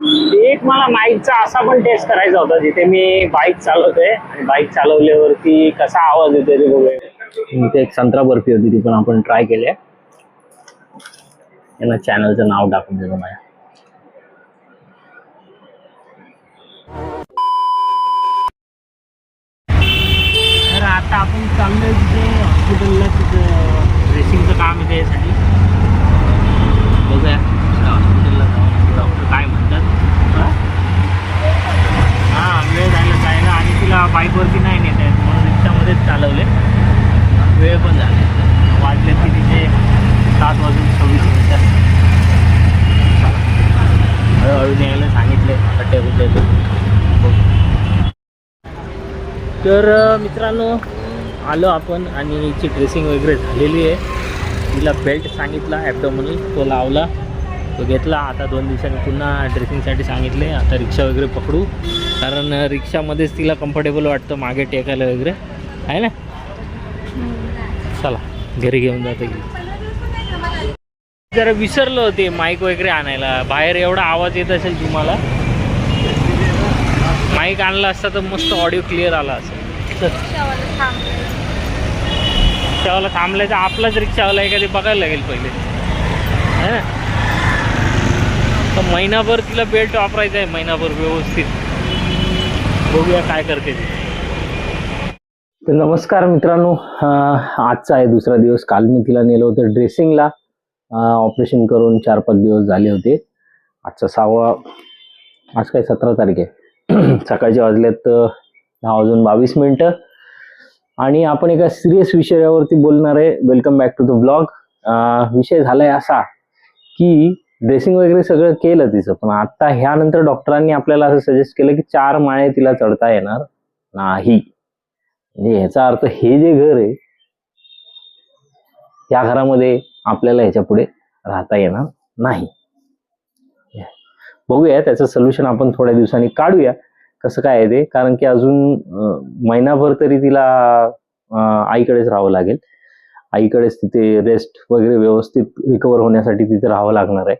एक मला माईकचा असा पण टेस्ट करायचा होता जिथे मी बाईक चालवतोय. आणि बाईक चालवल्यावरती कसा आवाज येतोय ते बघूया. इथे एक संत्रा बर्फी होती ती पण आपण ट्राय केली आहे यांना चॅनलचं नाव टाकून देतो माझ्या तर आता आपण चाललोय तिथे हॉस्पिटलला तिथं ड्रेसिंगचं काम आहे त्यासाठी. बघूया हॉस्पिटलला जाऊन डॉक्टर काय म्हणतात हा? हा वेळ झाला जायला आणि तिला बाईकवरती नाही नेत आहेत. म्हणून रिक्षामध्येच चालवले. वेळ पण झाले. वाजले की तिथे सात वाजून सव्वीस मिनिटं. हळूहळू न्यायला सांगितले खड्डे कुठे तर मित्रांनो आलो आपण आणि हिची ड्रेसिंग वगैरे झालेली आहे. तिला बेल्ट सांगितला ॲपडोमनी तो लावला. तो घेतला. आता दोन दिवसांनी पुन्हा ड्रेसिंगसाठी सांगितले. आता रिक्षा वगैरे पकडू. कारण रिक्षामध्येच तिला कम्फर्टेबल वाटतं मागे टेकायला वगैरे. आहे ना? चला घरी घेऊन जाते की जरा विसरलो होते माईक वगैरे आणायला. बाहेर एवढा आवाज येत असेल तुम्हाला. माईक आणला असता तर मस्त ऑडिओ क्लिअर आला असेल. रिक्षावाला थांबलाय तर आपलाच रिक्षावाला एखादी बघायला लागेल पहिले. है ना? तर महिनाभर तिला बेल्ट वापरायचा आहे महिनाभर व्यवस्थित. बघूया काय करते ती. तर नमस्कार मित्रांनो आजचा आहे दुसरा दिवस. काल मी तिला नेलं होतं ड्रेसिंगला ऑपरेशन करून चार पाच दिवस झाले होते. आजचा सहावा आज काय सतरा तारीख आहे. सकाळचे वाजलेत दहा वाजून बावीस मिनटं. आणि आपण एका सिरियस विषयावरती बोलणार आहे. Welcome back to the blog विषय झालाय असा की ड्रेसिंग वगैरे सगळं केलं तिचं. पण आता ह्यानंतर डॉक्टरांनी आपल्याला असं सजेस्ट केलं की चार माळे तिला चढता येणार नाही. म्हणजे ह्याचा अर्थ हे जे घर आहे या घरामध्ये आपल्याला ह्याच्या पुढे राहता येणार नाही. बघूया त्याचं सोल्युशन आपण थोड्या दिवसांनी काढूया. कसं काय आहे ते? कारण की अजून महिनाभर तरी तिला आईकडेच राहावं लागेल. आईकडेच तिथे रेस्ट वगैरे व्यवस्थित रिकवर होण्यासाठी तिथे राहावं लागणार आहे.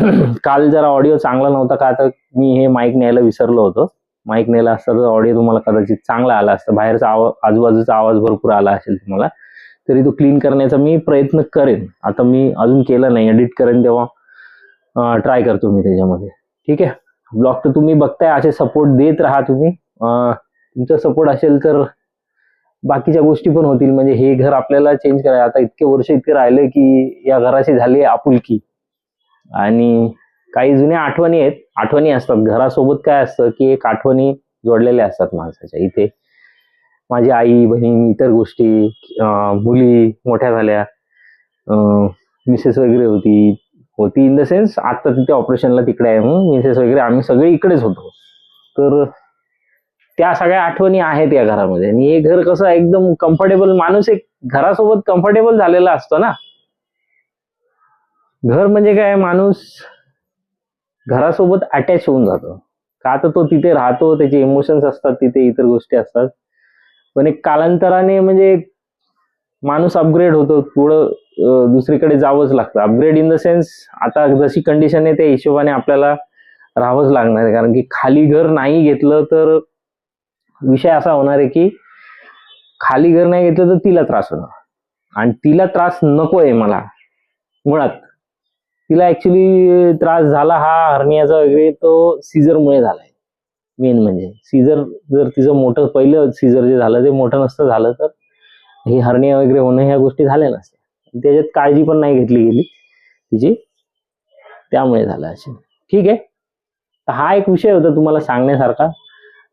काल जरा ऑडिओ चांगला नव्हता का आता मी हे माईक न्यायला विसरलो होतो. माईक नेला असता तर ऑडिओ तुम्हाला कदाचित चांगला आला असता. बाहेरचा आवाज आजूबाजूचा आवाज भरपूर आला असेल तुम्हाला तरी तो क्लीन करण्याचा मी प्रयत्न करेन. आता मी अजून केलं नाही एडिट करेन तेव्हा ट्राय करतो मी त्याच्यामध्ये. ठीक आहे? ब्लॉग तर तुम्ही बघताय असे सपोर्ट देत राहा तुम्ही. तुमचा सपोर्ट असेल तर बाकीच्या गोष्टी पण होतील. म्हणजे हे घर आपल्याला चेंज करायला आता इतके वर्ष इतके राहिले की या घराची झाली आपुलकी. आणि काही जुन्या आठवणी आहेत. आठवणी असतात. घरासोबत काय असतं की एक आठवणी जोडलेल्या असतात माणसाच्या. इथे माझी आई बहीण इतर गोष्टी मुली मोठ्या झाल्या. मिसेस वगैरे होती. होती इन द सेन्स आता तिथे ऑपरेशनला तिकडे आहे म्हणून मिसेस वगैरे आम्ही सगळे इकडेच होतो. तर त्या सगळ्या आठवणी आहेत या घरामध्ये. आणि हे घर कसं एकदम कम्फर्टेबल माणूस एक घरासोबत कम्फर्टेबल झालेला असतो ना. घर म्हणजे काय? माणूस घरासोबत अटॅच होऊन जातो. का तर तो तिथे राहतो त्याचे इमोशन्स असतात तिथे इतर गोष्टी असतात. पण एक कालांतराने म्हणजे माणूस अपग्रेड होतो पुढं दुसरीकडे जावंच लागतं. अपग्रेड इन द सेन्स आता जशी कंडिशन आहे त्या हिशोबाने आपल्याला राहावंच लागणार आहे. कारण की खाली घर नाही घेतलं तर विषय असा होणार आहे की खाली घर नाही घेतलं तर तिला त्रास होणार. आणि तिला त्रास नको आहे मला. मुळात. तिला ऍक्च्युली त्रास झाला हा हर्नियाचा वगैरे तो सीझरमुळे झालाय. मेन म्हणजे. सीझर जर तिचं मोठं पहिलं सीझर जे झालं ते मोठं नसतं झालं तर हे हर्निया वगैरे होणं ह्या गोष्टी झाल्या नसत्या. त्याच्यात काळजी पण नाही घेतली गेली तिची. त्यामुळे झालं असे. ठीक आहे. तर हा एक विषय होता तुम्हाला सांगण्यासारखा.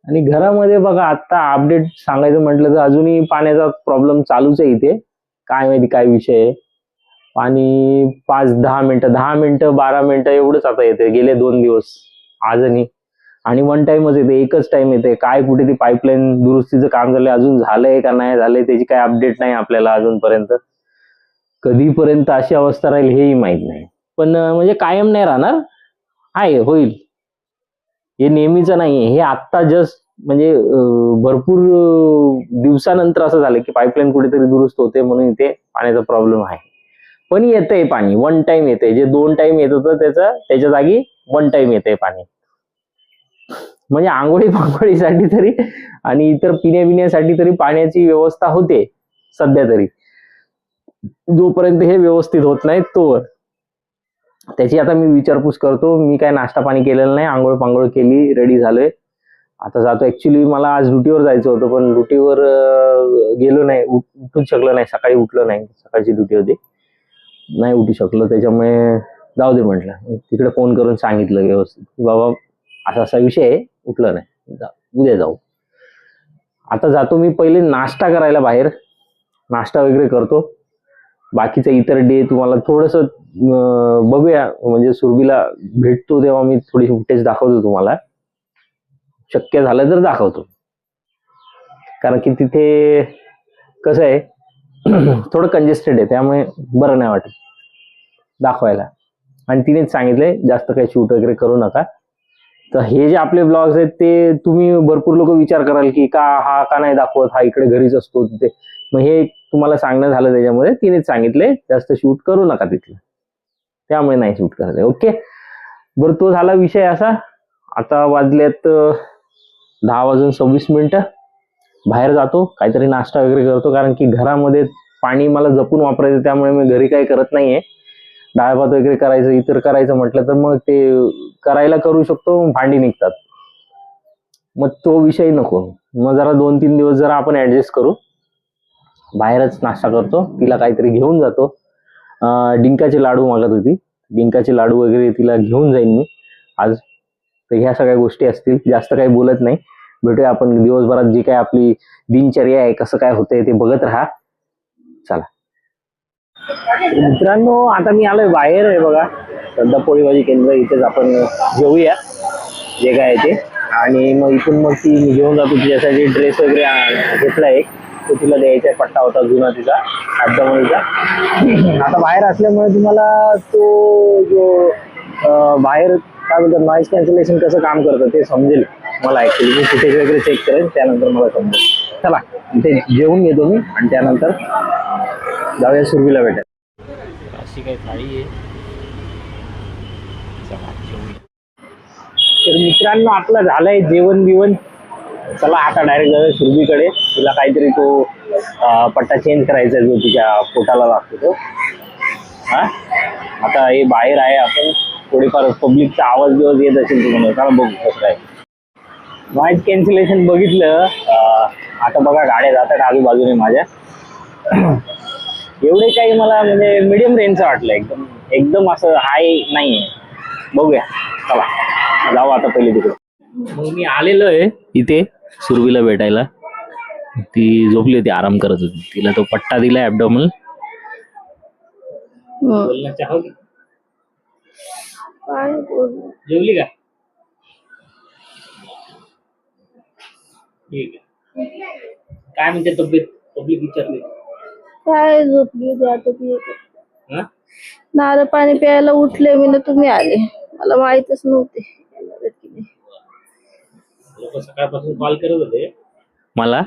आणि घरामध्ये बघा आता अपडेट सांगायचं म्हटलं तर अजूनही पाण्याचा प्रॉब्लेम चालूच आहे इथे. काय माहिती काय विषय आहे. आणि पाच दहा मिनटं दहा मिनटं बारा मिनटं एवढंच आता येते गेले दोन दिवस. आज आणि वन टाइमच येते एकच टाइम येते काय कुठे ती पाईपलाईन दुरुस्तीचं काम झालंय अजून झालंय का नाही झालंय त्याची काय अपडेट नाही आपल्याला अजूनपर्यंत. कधीपर्यंत अशी अवस्था राहील हेही माहीत नाही. पण म्हणजे कायम नाही राहणार. आहे होईल. हे नेहमीचं नाही हे आत्ता जस्ट म्हणजे भरपूर दिवसानंतर असं झालं की पाईपलाईन कुठेतरी दुरुस्त होते म्हणून इथे पाण्याचा प्रॉब्लेम आहे. पण येतंय पाणी. वन टाइम येते जे दोन टाइम येत होतं त्याचं त्याच्या जागी वन टाइम येते पाणी. म्हणजे आंघोळी पांघोळीसाठी तरी आणि इतर पिण्या पिण्यासाठी तरी पाण्याची व्यवस्था होते सध्या तरी. जोपर्यंत हे व्यवस्थित होत नाही तोवर. त्याची आता मी विचारपूस करतो. मी काय नाश्ता पाणी केलेलं नाही. आंघोळ पांघोळ केली रेडी झालोय. आता जातो. ऍक्च्युली मला आज ड्युटीवर जायचं होतं पण ड्युटीवर गेलो नाही. उठ- उठूच शकलो नाही. सकाळी उठलो नाही. सकाळची ड्युटी होती. नाही उठू शकलो त्याच्यामुळे जाऊ दे म्हटलं. तिकडे फोन करून सांगितलं व्यवस्थित. की बाबा असा असा विषय आहे उठलं नाही. उद्या जाऊ. आता जातो मी पहिले नाश्ता करायला बाहेर. नाश्ता वगैरे करतो. बाकीचा इतर डे तुम्हाला थोडस बघूया. म्हणजे सुरभीला भेटतो तेव्हा मी थोडी फुटेज दाखवतो तुम्हाला. शक्य झालं तर दाखवतो. कारण की तिथे कसं आहे थोडं कंजेस्टेड आहे त्यामुळे बरं नाही वाटत. दाखवायला. आणि तिनेच सांगितलंय जास्त काही शूट वगैरे करू नका. तर हे जे आपले ब्लॉग्स आहेत ते तुम्ही भरपूर लोक विचार कराल की का हा का नाही दाखवत हा इकडे घरीच असतो तिथे. मग हे तुम्हाला सांगणं झालं त्याच्यामध्ये तिनेच सांगितलंय जास्त शूट करू नका तिथलं. त्यामुळे नाही शूट करायचं. ओके बरं तो झाला विषय असा. आता वाजल्यात दहा वाजून सव्वीस मिनिटं. बाहेर जातो काहीतरी नाश्ता वगैरे करतो कारण की घरामध्ये पाणी मला जपून वापरायचं त्यामुळे मी घरी काही करत नाहीये. डाळ भात वगैरे करायचं इतर करायचं म्हटलं तर मग ते करायला करू शकतो भांडी निघतात. मग तो विषय नको. मग जरा दोन तीन दिवस जरा आपण ऍडजस्ट करू. बाहेरच नाश्ता करतो तिला काहीतरी घेऊन जातो. डिंकाचे लाडू मागत होती. डिंकाचे लाडू वगैरे तिला घेऊन जाईन मी. आज तर ह्या सगळ्या गोष्टी असतील जास्त काही बोलत नाही. भेटूया आपण दिवसभरात जी काय आपली दिनचर्या आहे कसं काय होतंय ते बघत राहा. चला. मित्रांनो आता मी आलोय बाहेर आहे बघा. सध्या पोळी भाजी केंद्र इथेच आपण घेऊया जे काय आहे ते. आणि मग इथून मग ती मी घेऊन जातो तिच्यासाठी ड्रेस वगैरे घेतला एक. तो तिला द्यायचा आहे, पट्टा होता जुना तिचा ॲबडॉमनचा आता बाहेर असल्यामुळे तुम्हाला तो जो बाहेर काय म्हणतात नॉईज कॅन्सलेशन कसं काम करतं ते समजेल मला ऍक्च्युली मी फुटेज वगैरे चेक करेन त्यानंतर मला समजेल. चला इथे जेवून घेतो मी आणि त्यानंतर जाऊया सुरवीला भेटायला. अशी काही थाळी आहे. तर मित्रांनो आपलं झालंय जेवण बिवण. चला आता डायरेक्ट जाऊया सुरभीकडे. तिला काहीतरी तो पट्टा चेंज करायचा आहे जो तिच्या पोटाला लागतो तो. हा? आता हे बाहेर आहे आपण. थोडीफार पब्लिकचा आवाज बिवाज येत असेल तुम्हाला चला बघू कसं काय नॉईज कॅन्सलेशन बघितलं आता बघा गाड्या जातात आजूबाजूने माझ्या. एवढे काही मला म्हणजे मीडियम रेंजचं वाटलं एकदम एकदम असं हाय नाही आहे बघूया. चला जाऊ आता पहिले तिकडे. मग मी आलेलो आहे इथे सुरवीला भेटायला. ती झोपली होती आराम करत होती. तिला तो पट्टा दिला ऍबडॉमल काय बोलू? जेवली का? ठीक आहे. काय म्हणते तब्येत? तब्येत विचारली. काय झोपली होती आता ती? हा? नारळ पाणी प्यायला उठले मी ना तुम्ही आले. मला माहितच नव्हते. येणार आहेत की नाही. लोक सकाळपासून कॉल करत होते. मला?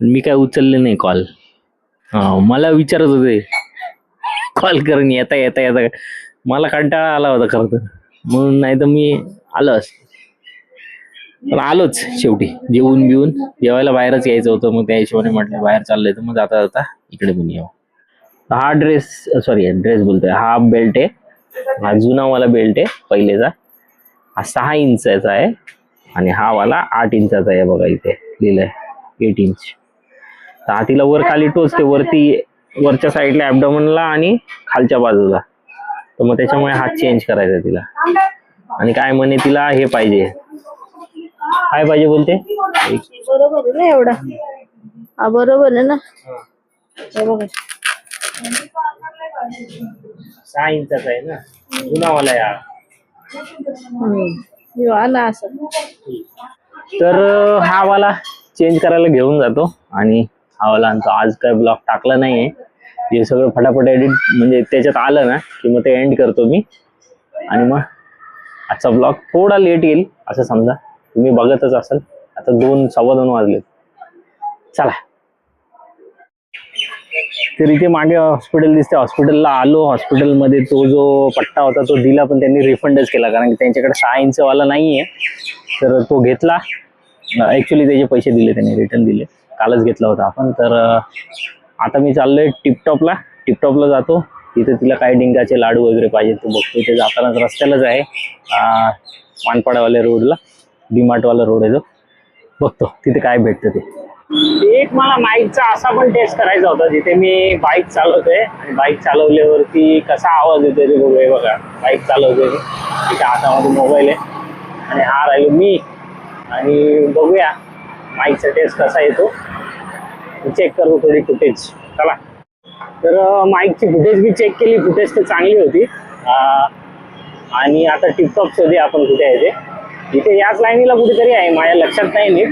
मी काय उचलले नाही कॉल हा मला विचारत होते. कॉल करून येता येता येता. मला कंटाळा आला होता खरं तर. म्हणून नाही तर मी आलो पण आलोच शेवटी. जेवून बिवून जेवायला बाहेरच यायचं होतं. मग त्या हिशोबाने म्हटलं बाहेर चाललंय तर मग जाता जाता इकडे पण येऊ हा ड्रेस सॉरी ड्रेस बोलतोय. हा बेल्ट आहे. हा जुना वाला बेल्ट आहे पहिलेचा. हा सहा इंचाचा आहे आणि हा वाला आठ इंचाचा आहे बघा इथे. लिहिलंय. Eight inch. तर हा तिला वर खाली टोचते. वरती वरच्या साईडला ऍबडॉमनला आणि खालच्या बाजूला. तर मग त्याच्यामुळे हा चेंज करायचा तिला. आणि काय? म्हणे तिला हे पाहिजे. काय पाहिजे बोलते? बरोबर आहे ना एवढा. हा बरोबर आहे ना? हे बघा. सहा इंचाचा आहे ना? हम्म. हे वा ना असं. तर अं, हा वाला चेंज करायला घेऊन जातो. आणि हा वाला आणतो. आज काय ब्लॉग टाकला नाहीये. हे सगळं फटाफट एडिट म्हणजे त्याच्यात आलं ना की मग ते एंड करतो मी. आणि मग आजचा ब्लॉग थोडा लेट येईल असं समजा. तुम्ही बघतच असाल. आता दोन सव्वा दोन वाजले चला. तर इथे मागे हॉस्पिटल दिसते हॉस्पिटलला आलो. हॉस्पिटलमध्ये तो जो पट्टा होता तो दिला पण त्यांनी रिफंडच केला. कारण की त्यांच्याकडे सहा इंचवाला नाही आहे तर तो घेतला. ॲक्च्युली त्याचे पैसे दिले त्यांनी रिटर्न दिले. कालच घेतला होता आपण. तर आता मी चाललोय टिपटॉपला. टिपटॉपला जातो. तिथे तिला काय डिंगाचे लाडू वगैरे पाहिजे तो बघतो. इथे जातानाच रस्त्यालाच आहे. अं, मानपाड्यावाल्या रोडला. डीमार्टवाला रोड आहे तो. बघतो. तिथे काय भेटतं ते. एक मला माईकचा असा पण टेस्ट करायचा होता. जिथे मी बाईक चालवतोय. आणि बाईक चालवल्यावरती कसा आवाज येतोय ते बघूया. बघा. बाईक चालवतोय तिथे हातामध्ये मोबाईल आहे. आणि हा राहिलो मी. आणि बघूया. माईकचा टेस्ट कसा येतो. चेक करतो थोडी फुटेज चला. तर माईकची फुटेज मी चेक केली. फुटेज तर चांगली होती. आणि आता टिकटॉक शोधे आपण कुठे आहे ते? इथे याच लाईनीला कुठेतरी आहे. माझ्या लक्षात नाही नीट.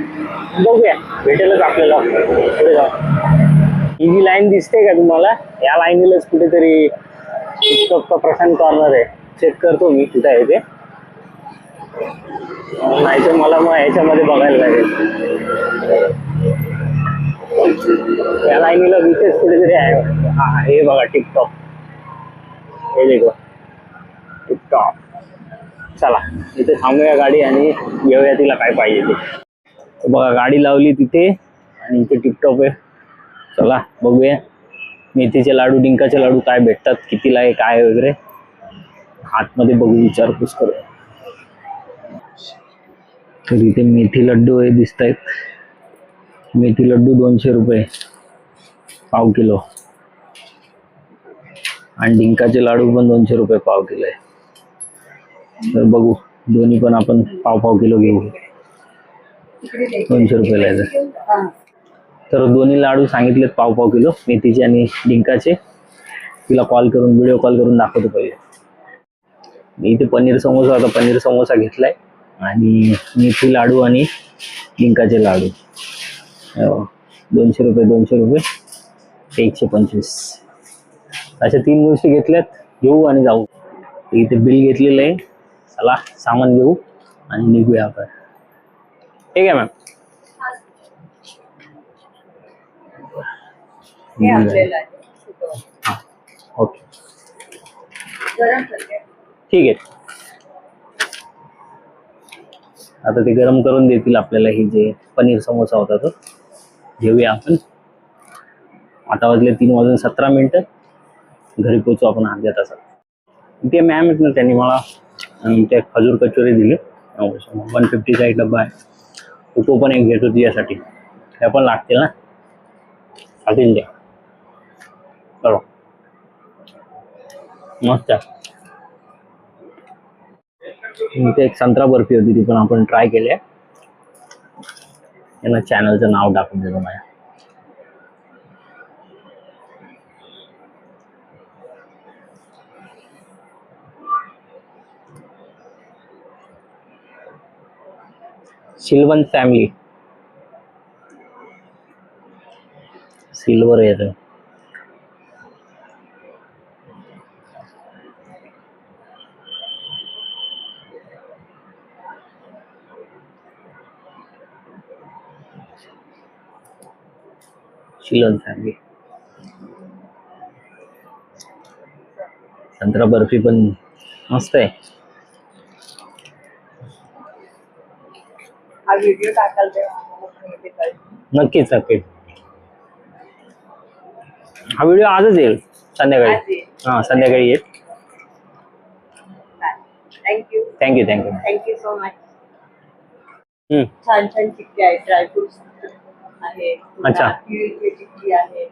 बघूया. भेटेलच आपल्याला. पुढे जाऊ. ही जी लाईन दिसते का तुम्हाला? या लाईनीलाच कुठेतरी टिकटॉकचा प्रशांत कॉर्नर आहे. चेक करतो मी कुठे आहे ते. नाहीतर मला मग ह्याच्यामध्ये बघायला लागेल. या लाईनीला विशेष कुठेतरी आहे. हा हे बघा टिकटॉक हे देखो टिकटॉक चला इथे थांबूया गाडी आणि घेऊया तिला काय पाहिजे ते. बघा गाडी लावली तिथे आणि इथे टिकटॉक आहे. चला बघूया. मेथीचे लाडू डिंकाचे लाडू काय भेटतात कितीला आहे काय वगैरे. आतमध्ये बघू विचारपूस करू तर इथे मेथी लड्डू हे दिसत आहेत मेथी लड्डू दोनशे रुपये पाव किलो. आणि डिंकाचे लाडू पण दोनशे रुपये पाव किलो आहे. तर बघू दोन्ही पण आपण पाव पाव किलो घेऊ. दोनशे रुपयाला आहे तर. तर दोन्ही लाडू सांगितलेत पाव पाव किलो मेथीचे आणि डिंकाचे. तिला कॉल करून व्हिडिओ कॉल करून दाखवतो पहिले. मी इथे पनीर समोसा होता पनीर समोसा घेतलाय. आणि मेथी लाडू आणि डिंकाचे लाडू. दोनशे रुपये दोनशे रुपये. एकशे पंचवीस. अशा तीन गोष्टी घेतल्यात. घेऊ आणि जाऊ. इथे बिल घेतलेलं आहे. चला सामान घेऊ आणि निघूया आपण. ठीक आहे मॅम. हे. ओके. ठीक आहे. आता ते गरम करून देतील आपल्याला हे जे पनीर समोसा होता तो. घेऊया आपण. आता वाजले तीन वाजून सतरा मिनिटं. घरी पोचू आपण अर्ध्या तासात. ते मॅम आहेत ना त्यांनी मला त्या ते खजूर कचोरी दिली. वन फिफ्टीचा एक डब्बा आहे. तो पण एक घेतो तिच्यासाठी त्या पण लागतील ना? चालतील त्या चलो मस्त आहे. एक संत्रा बर्फी होती ती पण आपण ट्राय केली आहे. यांना चॅनलचं नाव टाकून देतो माझ्या. सिल्वन फॅमिली. सिल्वर येतं सिल्वन फॅमिली संत्रा बर्फ़ी पण मस्त आहे. हा नक्कीच नक्कीच. हा व्हिडिओ आजच येईल. संध्याकाळी. हाँ संध्याकाळी येईल. Thank you thank you thank you thank you so much छान छान चिक्की आहे ड्रायफ्रुट्स आहे अच्छा. आहे.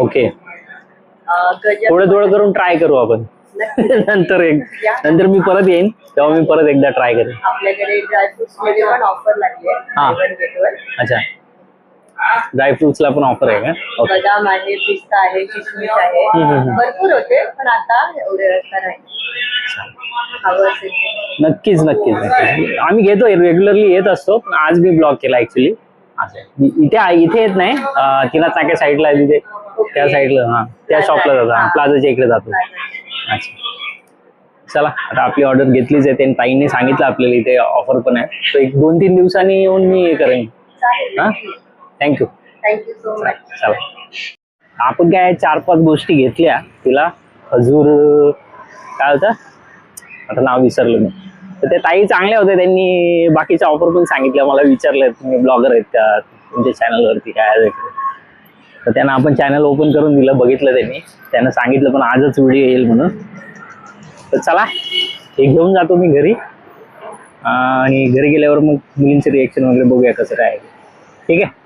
ओके अं, थोडं थोडं करून ट्राय करू आपण. नक्की. नंतर एक नंतर मी परत येईन तेव्हा मी परत एकदा ट्राय करेन. आपल्याकडे ड्रायफ्रुट्समध्ये पण ऑफर लागली हा. आहे अच्छा. ड्रायफ्रुट्सला पण ऑफर आहे का? ओके बदाम आहे पिस्ता आहे किशमिश आहे. हम्म, हम्म, हम्म. भरपूर होते पण आता एवढे रस्ता नाही. हवं असेल तर. नक्कीच नक्कीच नक्कीच. आम्ही घेतो रेग्युलरली येत असतो पण आज मी ब्लॉक केला ऍक्च्युली. इथे इथे येत नाही. तिला चाक्या साईडला तिथे. त्या साईडला हा. त्या शॉपला जातो. हा, प्लाझाच्या इकडे जातो. अच्छा. चला आता आपली ऑर्डर घेतलीच आहे. त्यांनी ताईंनी सांगितलं आपल्याला इथे ऑफर पण आहे. तर एक दोन तीन दिवसांनी येऊन मी हे करेन. हा? थँक्यू थँक्यू सो मच चला आपण काय चार पाच गोष्टी घेतल्या तिला. खजूर काय होतं? आता नाव विसरलो मी. तर ते ताई चांगल्या होत्या त्यांनी बाकीच्या ऑफर पण सांगितल्या. मला विचारलं तुम्ही ब्लॉगर आहेत का? तुमच्या चॅनलवरती काय वगैरे. तर त्यांना आपण चॅनल ओपन करून दिलं बघितलं त्यांनी. त्यांना सांगितलं पण आजच व्हिडिओ येईल म्हणून. तर चला हे घेऊन जातो मी घरी. आणि घरी गेल्यावर मग मुलींचे रिएक्शन वगैरे बघूया कसं काय आहे. ठीक आहे?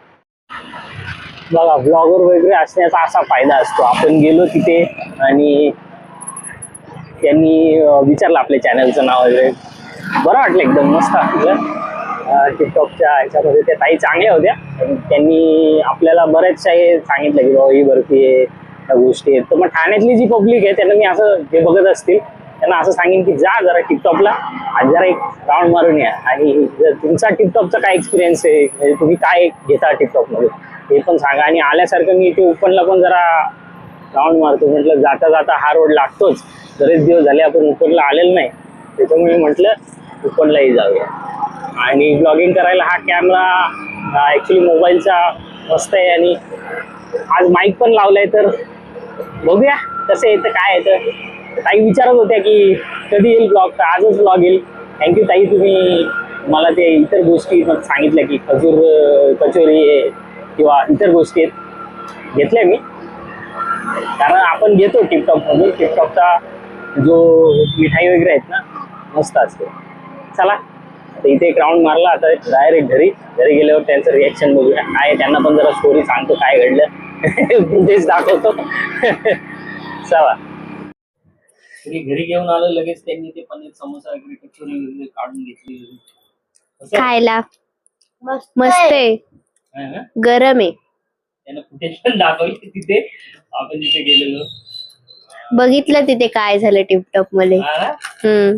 बघा ब्लॉगर वगैरे असण्याचा असा फायदा असतो. आपण गेलो तिथे आणि त्यांनी विचारलं आपल्या चॅनलचं नाव वगैरे. बरं वाटलं एकदम मस्त वाटलं. टिकटॉकच्या ह्याच्यामध्ये त्या ताई चांगल्या होत्या. त्यांनी आपल्याला बऱ्याचशा हे सांगितलं की बाबा ही बर्फी आहे त्या गोष्टी आहेत. तर मग ठाण्यातली जी पब्लिक आहे त्यांना मी असं जे बघत असतील त्यांना असं सांगेन की जा जरा टिकटॉकला आणि जरा एक राऊंड मारून या. आणि जर तुमचा टिकटॉकचा काय एक्सपिरियन्स आहे म्हणजे तुम्ही काय घेता टिकटॉकमध्ये हे पण सांगा. आणि आल्यासारखं मी इथे ओपनला पण जरा राऊंड मारतो. म्हटलं जाता जाता हा रोड लागतोच. बरेच दिवस झाले आपण ओपनला आलेलो नाही. त्याच्यामुळे म्हटलं कुपनलाही जाऊया. आणि ब्लॉगिंग करायला हा कॅमेरा ॲक्च्युली मोबाईलचा मस्त आहे आणि आज माईक पण लावलाय तर बघूया कसं येतं काय येतं ताई विचारत होत्या की कधी येईल ब्लॉग तर आजच ब्लॉग येईल. थँक्यू ताई तुम्ही मला ते इतर गोष्टी पण सांगितल्या की खजूर कचोरी किंवा इतर गोष्टी आहेत. घेतल्या मी. कारण आपण घेतो टिकटॉक मधून टिकटॉकचा जो मिठाई वगैरे आहेत ना मस्त असते. चला आता इथे एक राऊंड मारला आता डायरेक्ट घरी. घरी गेल्यावर त्यांचं रिॲक्शन बघूया. काय आहे, त्यांना पण जरा स्टोरी सांगतो काय घडलं. तेच दाखवतो. चला. घरी घरी घेऊन आलो लगेच त्यांनी ते पनीर समोसा वगैरे कचोरी वगैरे काढून घेतली? खायला. मस्त आहे. है ना? गरम आहे. त्यानं फुटेज पण दाखवली तिथे. आपण तिथे गेलेलो. बघितलं तिथे काय झालं टिपटॉपमध्ये. हा? हम्म.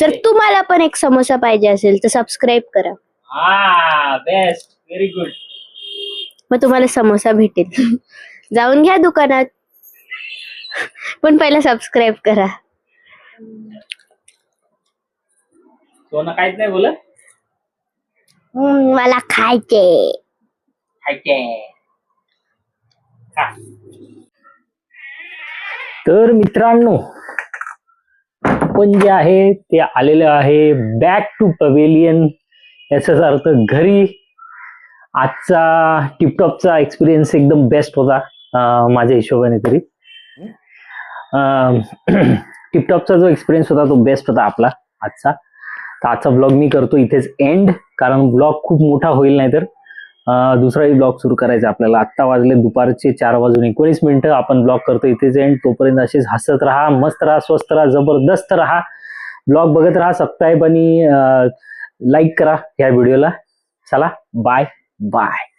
जर तुम्हाला पण एक समोसा पाहिजे असेल तर सबस्क्राईब करा. हा बेस्ट व्हेरी गुड मग तुम्हाला समोसा भेटेल. जाऊन घ्या दुकानात. पण पहिला सबस्क्राईब करा. सोनं काहीच नाही बोलत? हम्म, मला खायचे. तर मित्रांनो आपण जे आहे ते आलेलं आहे बॅक टू पवेलियन याचाच अर्थ घरी. आजचा टिपटॉपचा एक्सपिरियन्स एकदम बेस्ट होता माझ्या हिशोबाने तरी. टिपटॉपचा जो एक्सपिरियन्स होता तो बेस्ट होता आपला आजचा. तर आजचा ब्लॉग मी करतो इथेच एंड कारण ब्लॉग खूप मोठा होईल नाही तर दुसराही ब्लॉग सुरू करायचा आपल्याला. आत्ता वाजले दुपारचे चार वाजून एकोणीस मिनिटं. आपण ब्लॉग करतो. इथेच एंड. तोपर्यंत असेच हसत राहा मस्त राहा स्वस्त राहा जबरदस्त राहा. ब्लॉग बघत राहा सबस्क्राईब आणि लाईक करा ह्या व्हिडिओला. चला बाय बाय.